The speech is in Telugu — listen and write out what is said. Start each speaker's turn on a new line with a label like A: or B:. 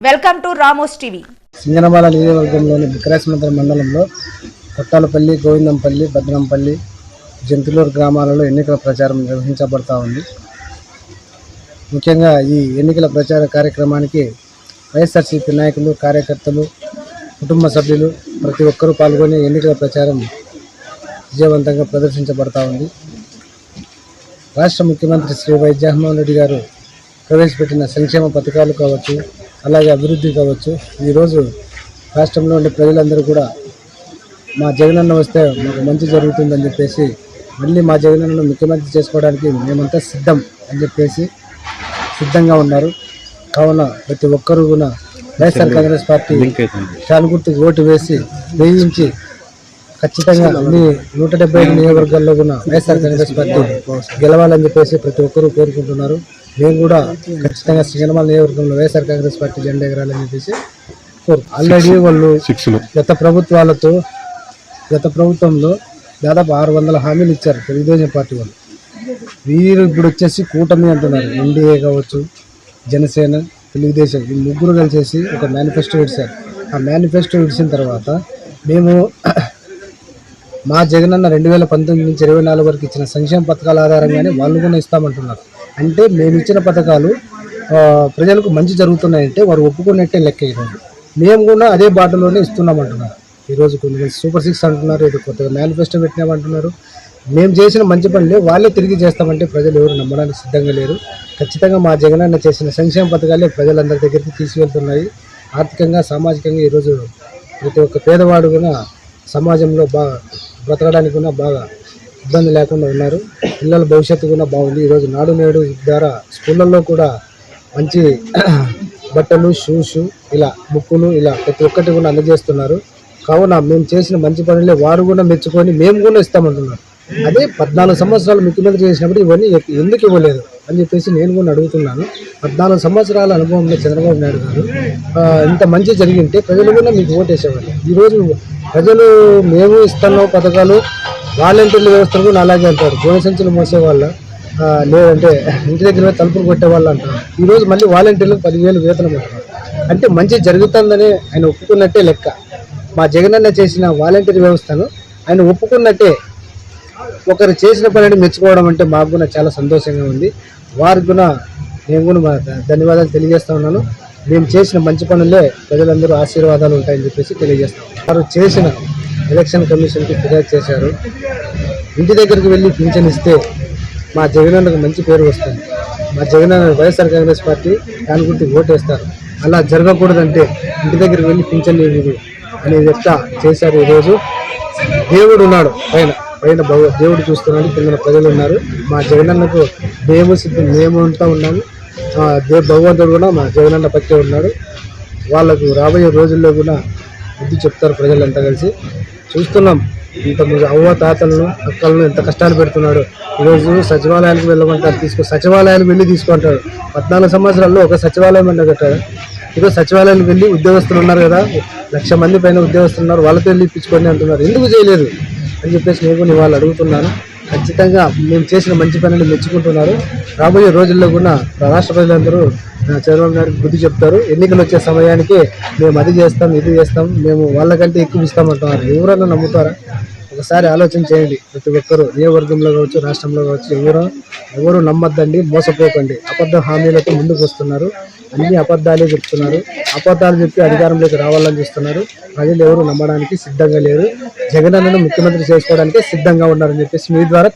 A: Welcome to Ramos TV.
B: Singanamala నియోజకవర్గంలోని విక్రాసమంతర మండలంలో కొట్టాలపల్లి గోవిందంపల్లి భద్రంపల్లి జంతులూరు గ్రామాలలో ఎన్నికల ప్రచారం నిర్వహించబడతా ఉంది. ముఖ్యంగా ఈ ఎన్నికల ప్రచార కార్యక్రమానికి వైఎస్ఆర్సీపీ నాయకులు కార్యకర్తలు కుటుంబ సభ్యులు ప్రతి ఒక్కరూ పాల్గొని ఎన్నికల ప్రచారం విజయవంతంగా ప్రదర్శించబడతా ఉంది. రాష్ట్ర ముఖ్యమంత్రి శ్రీ వై జగన్మోహన్ రెడ్డి గారు ప్రవేశపెట్టిన సంక్షేమ పథకాలు కావచ్చు అలాగే అభివృద్ధి కావచ్చు. ఈరోజు రాష్ట్రంలో ఉండే ప్రజలందరూ కూడా మా జగనన్న వస్తే మాకు మంచి జరుగుతుందని చెప్పేసి మళ్ళీ మా జగనన్నను ముఖ్యమంత్రి చేసుకోవడానికి మేమంతా సిద్ధం అని చెప్పేసి సిద్ధంగా ఉన్నారు. కావున ప్రతి ఒక్కరూ కూడా వైఎస్ఆర్ కాంగ్రెస్ పార్టీ ఫ్యాన్ గుర్తుకు ఓటు వేసి వేయించి ఖచ్చితంగా అన్ని నూట డెబ్బై ఐదు నియోజకవర్గాల్లో కూడా వైఎస్ఆర్ కాంగ్రెస్ పార్టీ గెలవాలని చెప్పేసి ప్రతి ఒక్కరూ కోరుకుంటున్నారు. మేము కూడా ఖచ్చితంగా శ్రీనమాల నియోజకవర్గంలో వైఎస్ఆర్ కాంగ్రెస్ పార్టీ జెండా ఎగరాలని చెప్పేసి కోరు ఆల్రెడీ వాళ్ళు గత ప్రభుత్వాలతో గత ప్రభుత్వంలో దాదాపు ఆరు వందల హామీలు ఇచ్చారు తెలుగుదేశం పార్టీ వాళ్ళు. వీరు ఇప్పుడు వచ్చేసి కూటమి అంటున్నారు. ఎన్డీఏ కావచ్చు జనసేన తెలుగుదేశం ఈ ముగ్గురు కలిసేసి ఒక మేనిఫెస్టో ఇచ్చారు ఆ మేనిఫెస్టో ఇచ్చిన తర్వాత మేము మా జగనన్న రెండు వేల పంతొమ్మిది నుంచి ఇరవై నాలుగు వరకు ఇచ్చిన సంక్షేమ పథకాల ఆధారంగానే వాళ్ళు కూడా ఇస్తామంటున్నారు. అంటే మేము ఇచ్చిన పథకాలు ప్రజలకు మంచి జరుగుతున్నాయంటే వారు ఒప్పుకున్నట్టే లెక్క ఈరోజు మేము కూడా అదే బాటలోనే ఇస్తున్నామంటున్నారు. ఈరోజు కొంతమంది సూపర్ సిక్స్ అంటున్నారు ఇది కొత్తగా మేనిఫెస్టో పెట్టినామంటున్నారు. మేము చేసిన మంచి పనులే వాళ్ళే తిరిగి చేస్తామంటే ప్రజలు ఎవరు నమ్మడానికి సిద్ధంగా లేరు. ఖచ్చితంగా మా జగనన్న చేసిన సంక్షేమ పథకాలే ప్రజలందరి దగ్గరికి తీసుకెళ్తున్నాయి. ఆర్థికంగా సామాజికంగా ఈరోజు ప్రతి ఒక్క పేదవాడు కూడా సమాజంలో బాగా బ్రతకడానికి కూడా బాగా ఇబ్బంది లేకుండా ఉన్నారు. పిల్లల భవిష్యత్తు కూడా బాగుంది. ఈరోజు నాడు నేడు ద్వారా స్కూళ్ళల్లో కూడా మంచి బట్టలు షూస్ ఇలా బుక్కులు ఇలా ప్రతి ఒక్కటి కూడా అందజేస్తున్నారు. కావున మేము చేసిన మంచి పనులే వారు కూడా మెచ్చుకొని మేము కూడా ఇస్తామంటున్నారు. అదే పద్నాలుగు సంవత్సరాలు ముఖ్యమంత్రి చేసినప్పుడు ఇవన్నీ ఎందుకు ఇవ్వలేదు అని చెప్పేసి నేను కూడా అడుగుతున్నాను. పద్నాలుగు సంవత్సరాల అనుభవంలో చంద్రబాబు నాయుడు గారు ఇంత మంచి జరిగింటే ప్రజలు కూడా మీకు ఓటేసేవాళ్ళు. ఈరోజు ప్రజలు మేము ఇస్తున్నాం పథకాలు వాలంటీర్ల వ్యవస్థలు కూడా అలాగే అంటారు. గోనె సంచులు లేదంటే ఇంటి దగ్గర తలుపులు కొట్టేవాళ్ళు అంటారు. ఈరోజు మళ్ళీ వాలంటీర్లకు పదివేలు వేతనం అంటున్నారు అంటే మంచి జరుగుతుందని ఆయన ఒప్పుకున్నట్టే లెక్క. మా జగనన్న చేసిన వాలంటీర్ వ్యవస్థను ఆయన ఒప్పుకున్నట్టే ఒకరు చేసిన పనిని మెచ్చుకోవడం అంటే మాకు కూడా చాలా సంతోషంగా ఉంది. వారికి కూడా నేను కూడా ధన్యవాదాలు తెలియజేస్తా ఉన్నాను. మేము చేసిన మంచి పనులే ప్రజలందరూ ఆశీర్వాదాలు ఉంటాయని చెప్పేసి తెలియజేస్తాం వారు చేసిన ఎలక్షన్ కమిషన్కి ఫిర్యాదు చేశారు. ఇంటి దగ్గరికి వెళ్ళి పింఛన్ ఇస్తే మా జగనన్నకు మంచి పేరు వస్తుంది. మా జగనన్న వైఎస్ఆర్ కాంగ్రెస్ పార్టీ దాని గురించి ఓటేస్తారు. అలా జరగకూడదంటే ఇంటి దగ్గరికి వెళ్ళి పింఛన్ ఇవ్వదు అనే లెక్క చేశారు ఈరోజు. దేవుడు ఉన్నాడు పైన పైన దేవుడు చూస్తున్నాడు కింద ప్రజలు ఉన్నారు. మా జగనన్నకు మేము సిద్ధం మేము అంతా ఉన్నాము. దేవ దే భగవంతుడు కూడా మా జగనన్న పక్కే ఉన్నాడు. వాళ్ళకు రాబోయే రోజుల్లో కూడా బుద్ధి చెప్తారు ప్రజలంతా కలిసి. చూస్తున్నాం. ఇంత ముందు అవ్వ తాతలను అక్కలను ఎంత కష్టాలు పెడుతున్నాడు. ఈరోజు సచివాలయానికి వెళ్ళమంటారు తీసుకో సచివాలయానికి వెళ్ళి తీసుకుంటాడు. పద్నాలుగు సంవత్సరాల్లో ఒక సచివాలయం అన్న కట్టాడు ఈరోజు సచివాలయానికి వెళ్ళి ఉద్యోగస్తులు ఉన్నారు కదా లక్ష మంది పైన ఉద్యోగస్తులు ఉన్నారు వాళ్ళతో వెళ్ళి ఇప్పించుకోండి అంటున్నారు. ఎందుకు చేయలేదు? అని చెప్పేసి నేను కూడా ఇవాళ అడుగుతున్నాను. ఖచ్చితంగా మేము చేసిన మంచి పనులు మెచ్చుకుంటున్నారు. రాబోయే రోజుల్లో కూడా రాష్ట్ర ప్రజలందరూ చంద్రబాబు నాయుడు బుద్ధి చెప్తారు. ఎన్నికలు వచ్చే సమయానికి మేము అది చేస్తాం ఇది చేస్తాం మేము వాళ్ళకంటే ఎక్కువ ఇస్తామంటున్నారు. ఎవరన్నా నమ్ముతారా? ఒకసారి ఆలోచన చేయండి. ప్రతి ఒక్కరు వర్గంలో కావచ్చు రాష్ట్రంలో కావచ్చు ఎవరో ఎవరు నమ్మద్దండి మోసపోకండి. అబద్ధ హామీలతో ముందుకు వస్తున్నారు. అన్ని అబద్ధాలే చెప్తున్నారు. అబద్ధాలు చెప్పి అధికారంలోకి రావాలని చూస్తున్నారు. ప్రజలు ఎవరు నమ్మడానికి సిద్ధంగా లేరు. జగనన్నను ముఖ్యమంత్రి చేసుకోవడానికి సిద్ధంగా ఉన్నారని చెప్పేసి మీ ద్వారా